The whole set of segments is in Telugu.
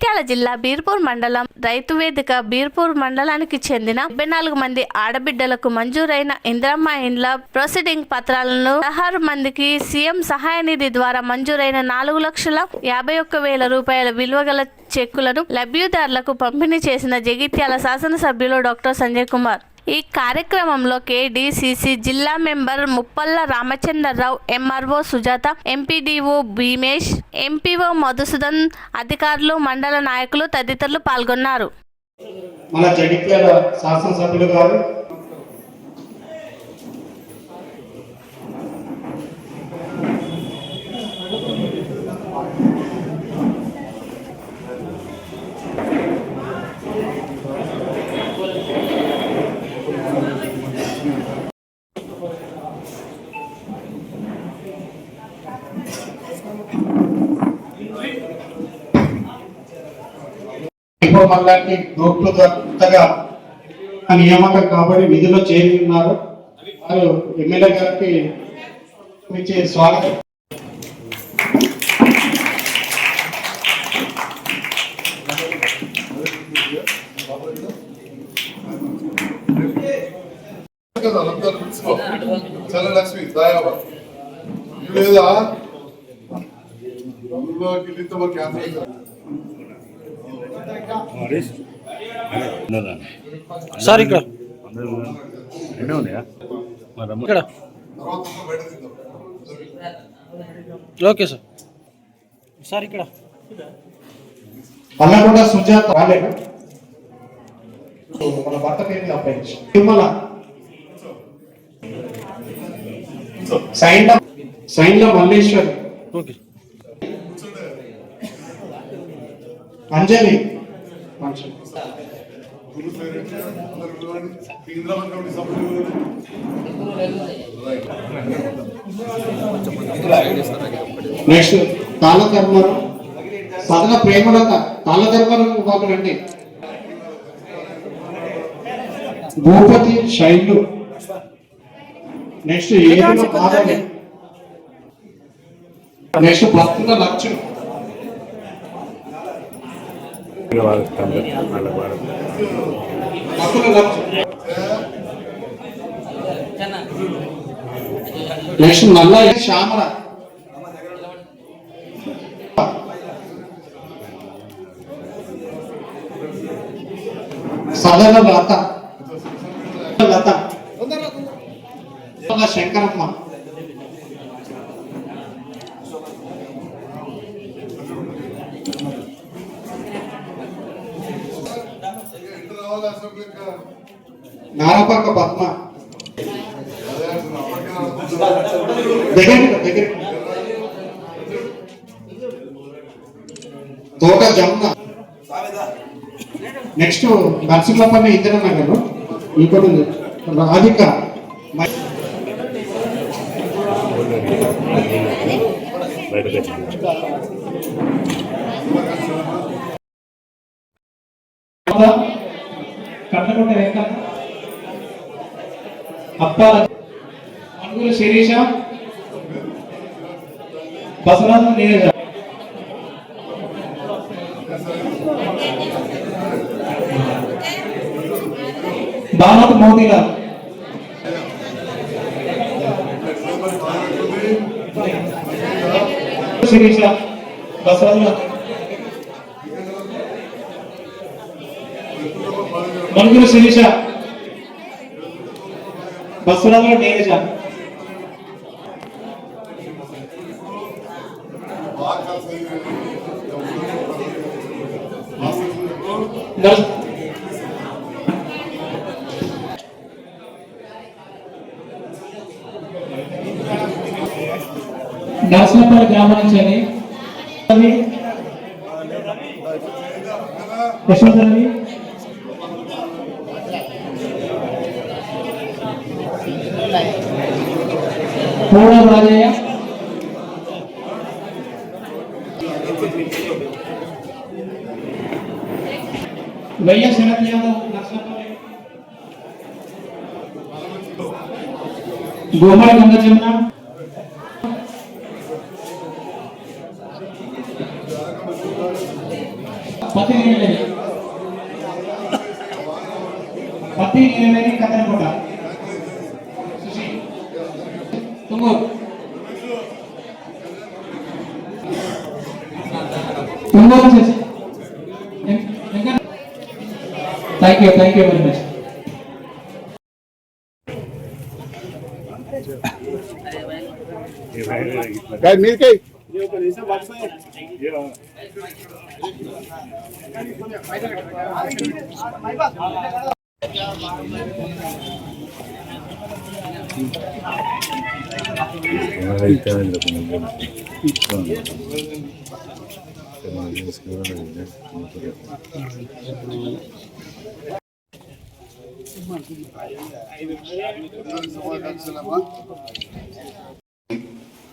జగిత్యాల జిల్లా బీర్పూర్ మండలం రైతు వేదిక బీర్పూర్ మండలానికి చెందిన డెబ్బై నాలుగు మంది ఆడబిడ్డలకు మంజూరైన ఇంద్రమ్మ ఇండ్ల ప్రొసీడింగ్ పత్రాలను పదహారు మందికి సీఎం సహాయ నిధి ద్వారా మంజూరైన నాలుగు లక్షల యాభై ఒక్క వేల రూపాయల విలువ గల చెక్కులను లబ్ధిదారులకు పంపిణీ చేసిన జగిత్యాల శాసనసభ్యులు డాక్టర్ సంజయ్ కుమార్. ఈ కార్యక్రమంలో కేడీసీసీ జిల్లా member Muppalla Ramachandra Rao MRO Sujatha MPDO Bhimesh MPO Madhusudan అధికారులు మండల నాయకులు తదితరులు పాల్గొన్నారు. మన జగిత్యాల శాసనసభ్యులు గారు ఇంకో మండలానికి గ్రూప్లు కొత్తగా నియామకం కాబట్టి విధిలో చేరి ఉన్నారు వారు ఎమ్మెల్యే గారికి ఇచ్చే స్వాగతం. చల్లలక్ష్మి దయాబా లేదా క్యాన్సర్. సార్ ఇక్కడ. ఇక్కడ. Okay sir. సార్ ఇక్కడ. పల్లకొండ సుజాత రాలేదా? మన భర్త పేరు అబ్బాయి తిరుమల. సైన్ల సైన్ల మల్లేశ్వర్. ఓకే. అంజలి. మంచిది. గురు పేరెంట్ అందరు పిలవండి. ఇంద్రమ్మ కమిటీ సభ్యులు నెక్స్ట్ తాళకర్మరం సదన ప్రేమలత తాళకర్మరం భూపతి శైలు నెక్స్ట్ మాధవి నెక్స్ట్ భక్తుల లక్ష్యం నెక్స్ట్ నల్ల శ్యామల సదన లత లత శంకరమ్మ రావాలి నారపక్క పద్మ దగ్గర దగ్గర తోట జమున. నెక్స్ట్ నరసింహపల్లి ఇందిరా నగర్ ఇప్పుడు రాధిక. Thank you. వచ్చి కట్టకుంట వెంకట అప్పాల మనుగుల శిరీష బసవరాజు నీరజ దానత్ మోదీలాల్ శిరీష బసవరాజు మనుగుల శిరీష బసవరాజు నీరజ బాగా కలిసి నర్స్ నర్సంపల్లి గ్రామానికి చెంది రవి, యశోద రవి పూర్ణ రాజయ్య వెయ్య శరత్ యాదవ్ నర్సంపల్లి గోమడి గంగ జమున పత్తి నీలవేణి పత్తి నీలవేణి కత్తెరకోట Ongole Ongole thank you thank you very much మీకే Thank you.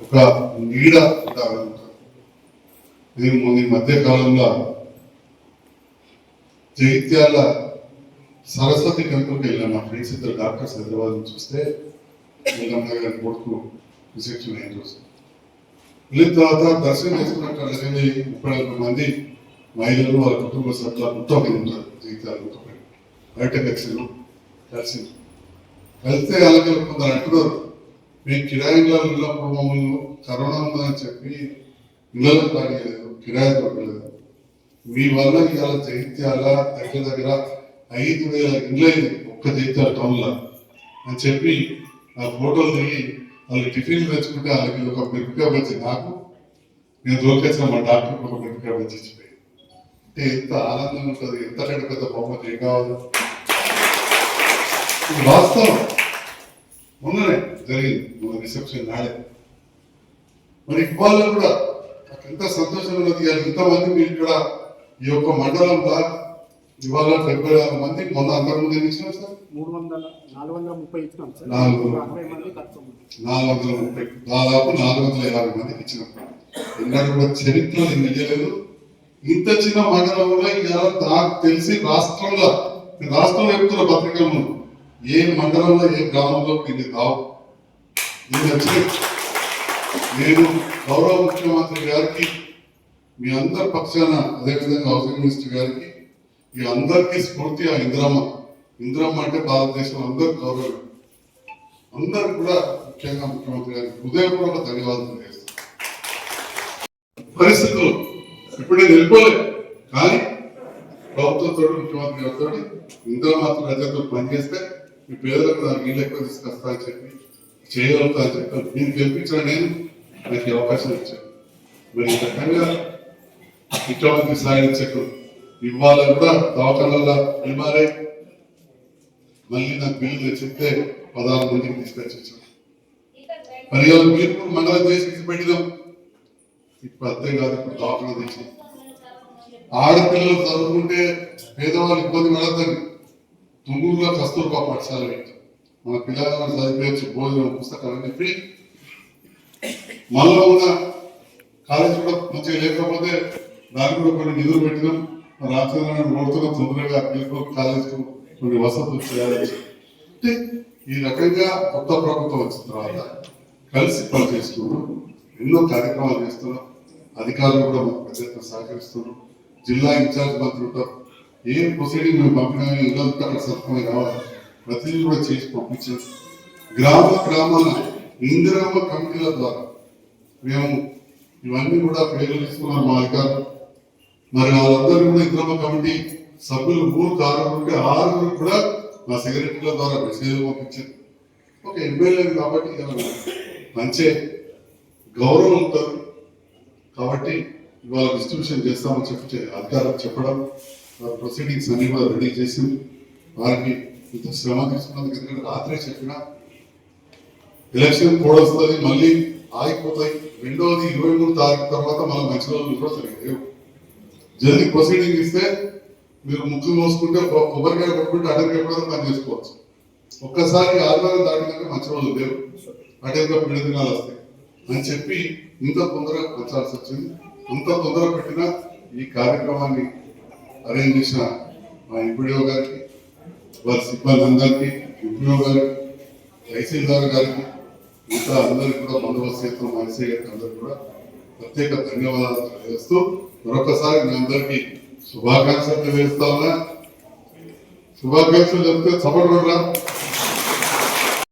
ఒక నీడ ఉంటారు ఈ మధ్య కాలంలో జైత్యాల సరస్వతి టెంపుల్కి వెళ్ళాను మా ఫ్రెండ్స్ ఇద్దరు డాక్టర్స్ హైదరాబాద్ చూస్తే వీళ్ళమ్మ గారి కొడుకు రిసెప్షన్ అయిన రోజు వెళ్ళిన తర్వాత దర్శనం చేసుకున్నట్టు ముప్పై నలభై మంది మహిళలు వాళ్ళ కుటుంబ సభ్యులు మొత్తం ఉంటారు జీవితాలు బయట కలిసి కలిసి వెళ్తే అలాగే కొందరు అంటున్నారు మేము కిరాయిలో ఉన్నప్పుడు మమ్మల్ని కరోనా ఉందని చెప్పి ఇళ్ళలో రానియలేదు కిరాయి దొరకలేదు మీ వల్ల ఇవాళ జైత్యాల దగ్గర దగ్గర ఐదు వేల ఇళ్ళైంది ఒక్క జైత్యాల టౌన్లో అని చెప్పి ఆ ఫోటోలు దిగి వాళ్ళు టిఫిన్ తెచ్చుకుంటే వాళ్ళకి ఒక మిరపకాయ వచ్చి నాకు నేను దొరికేసిన మా డాక్టర్ ఒక మిరపకాయ వచ్చి ఇచ్చిపోయి అంటే ఎంత ఆనందం ఉంటుంది ఎంత పెద్ద పెద్ద బహుమతి ఏం కావాలి. ఇది వాస్తవం. మొన్ననే జరిగింది మన రిసెప్షన్ నాడే. మరి ఇవాళ కూడా నాకు ఎంత సంతోషం ఉన్నది ఇంతమంది మీరు ఇక్కడ ఈ యొక్క మండలంలో ఇవాళ డెబ్బై ఆరు మంది మొన్న అంతకుముందు ఎన్ని ఇచ్చినాం సార్? మూడు వందల నాలుగు వందల ముప్పై ఇచ్చినాం సార్. నాలుగు. మంది నాలుగు వందల ముప్పై దాదాపు నాలుగు వందల యాభై మందికి ఇచ్చినాం. ఎన్నడూ కూడా చరిత్రలో నేను ఇయ్యలేదు. ఇంత చిన్న మండలంలో ఇవాళ నాకు తెలిసి రాష్ట్రంలో రాష్ట్రంలో చెప్తున్న పత్రికలను ఏ మండలంలో ఏ గ్రామంలో ఇది కావు నేను వచ్చి నేను గౌరవ ముఖ్యమంత్రి గారికి మీ అందరి పక్షాన అదేవిధంగా హౌసింగ్ మినిస్టర్ గారికి వీళ్ళందరికీ స్ఫూర్తి ఆ ఇంద్రమ్మ. ఇంద్రమ్మ అంటే భారతదేశం అందరు గౌరవం. అందరు కూడా ముఖ్యంగా ముఖ్యమంత్రి గారికి హృదయపూర్వక ధన్యవాదాలు తెలియజేస్తాను. పరిస్థితులు ఇప్పుడే నిలిపోలే కానీ ప్రభుత్వంతో ముఖ్యమంత్రి గారితో ఇందులో మాత్రం ప్రజలతో పనిచేస్తే మీ పేదలకు నాకు నీళ్ళు ఎక్కువ తీసుకొస్తా అని చెప్పి చేయగలుగుతా అని చెప్పాను నేను గెలిపించిన నేను నాకు అవకాశం ఇచ్చాను. మరి ఈ రకంగా ముఖ్యమంత్రి సాయం ఇవాళ కూడా దవాఖానల్లో ఎంఆర్ఐ మళ్ళీ నాకు బిల్లు చెప్తే పదహారు మందికి తీసుకొచ్చాను ఇచ్చాను మరి మీరు కూడా మండలం చేసి పెట్టినాం ఇప్పుడు అంతే కాదు ఇప్పుడు దవాఖాన తెచ్చి. ఆడపిల్లలు చదువుకుంటే పేదవాళ్ళు ఇబ్బంది పడద్దని తుంగూరులో కస్తూర్బా పాఠశాల పెట్టాం. మన పిల్లలను చదివేయచ్చు భోజనం పుస్తకాలు అని చెప్పి మనలో ఉన్న కాలేజ్ కూడా మంచిగా లేకపోతే దానికి కూడా కొన్ని నిధులు పెట్టినాం. రాత్రి రోడ్తున్న తొందరగా కాలేజీకి కొన్ని వసతులు చేయాలి అంటే ఈ రకంగా కొత్త ప్రభుత్వం వచ్చిన తర్వాత కలిసి పనిచేస్తున్నాం ఎన్నో కార్యక్రమాలు చేస్తున్నాం అధికారులు కూడా మాకు పెద్ద సహకరిస్తున్నాం సహకరిస్తున్నారు. జిల్లా ఇన్ఛార్జ్ మంత్రి ఉంటారు. ఏ ప్రొసీడింగ్ మేము పంపినా ఇల్లంతా అక్కడ సత్వమై రావాలి. ప్రతిదీ కూడా చేసి పంపించాం గ్రామ గ్రామాల ఇందిరామ కమిటీల ద్వారా మేము ఇవన్నీ కూడా పేర్లు మా అధికారులు. మరి వాళ్ళందరూ కూడా ఇంద్రమ్మ కమిటీ సభ్యులు మూడు కారణం ఉంటే ఆరుగురు కూడా మా సెక్రటరీల ద్వారా మెసేజ్ పంపించారు. ఒక ఎమ్మెల్యే కాబట్టి మంచి. గౌరవం ఉంటారు. కాబట్టి ఇవాళ డిస్ట్రిబ్యూషన్ చేస్తామని చెప్పి అధికారులు చెప్పడం ప్రొసీడింగ్స్ అన్ని కూడా రెడీ చేసి వారికి ఇంత శ్రమ తీసుకున్నందుకు ఎందుకంటే రాత్రే చెప్పిన ఎలక్షన్ కోడ్ వస్తుంది మళ్ళీ ఆగిపోతాయి. రెండవది ఇరవై మూడు తారీఖు తర్వాత మళ్ళీ మంచి రోజులు కూడా సరిగ్గా జల్దీ ప్రొసీడింగ్ ఇస్తే మీరు ముక్కు మోసుకుంటే కొబ్బరికాయ కొట్టుకుంటే అటెండ్ కూడా పని చేసుకోవచ్చు. ఒక్కసారి ఆదివారం దాటినాక మంచి రోజులు లేవు. అటెండ్ పెళ్ళి దినాలు వస్తాయి. అని చెప్పి ఇంత తొందరగా పెంచాల్సి వచ్చింది. అంత తొందర పెట్టిన ఈ కార్యక్రమాన్ని అరేంజ్ చేసిన మా ఎంపీడీఓ గారికి వారి సిబ్బంది అందరికీ ఎంపీఓ గారికి తహసీల్దార్ గారికి ఇంకా అందరికి కూడా బందోబస్తు చేస్తున్న మా ఎస్ఐ గారికి అందరికి కూడా ప్రత్యేక ధన్యవాదాలు తెలియజేస్తూ మరొకసారి మీ అందరికీ శుభాకాంక్షలు తెలియజేస్తా ఉన్నా. శుభాకాంక్షలు చెప్తే చప్పట్లు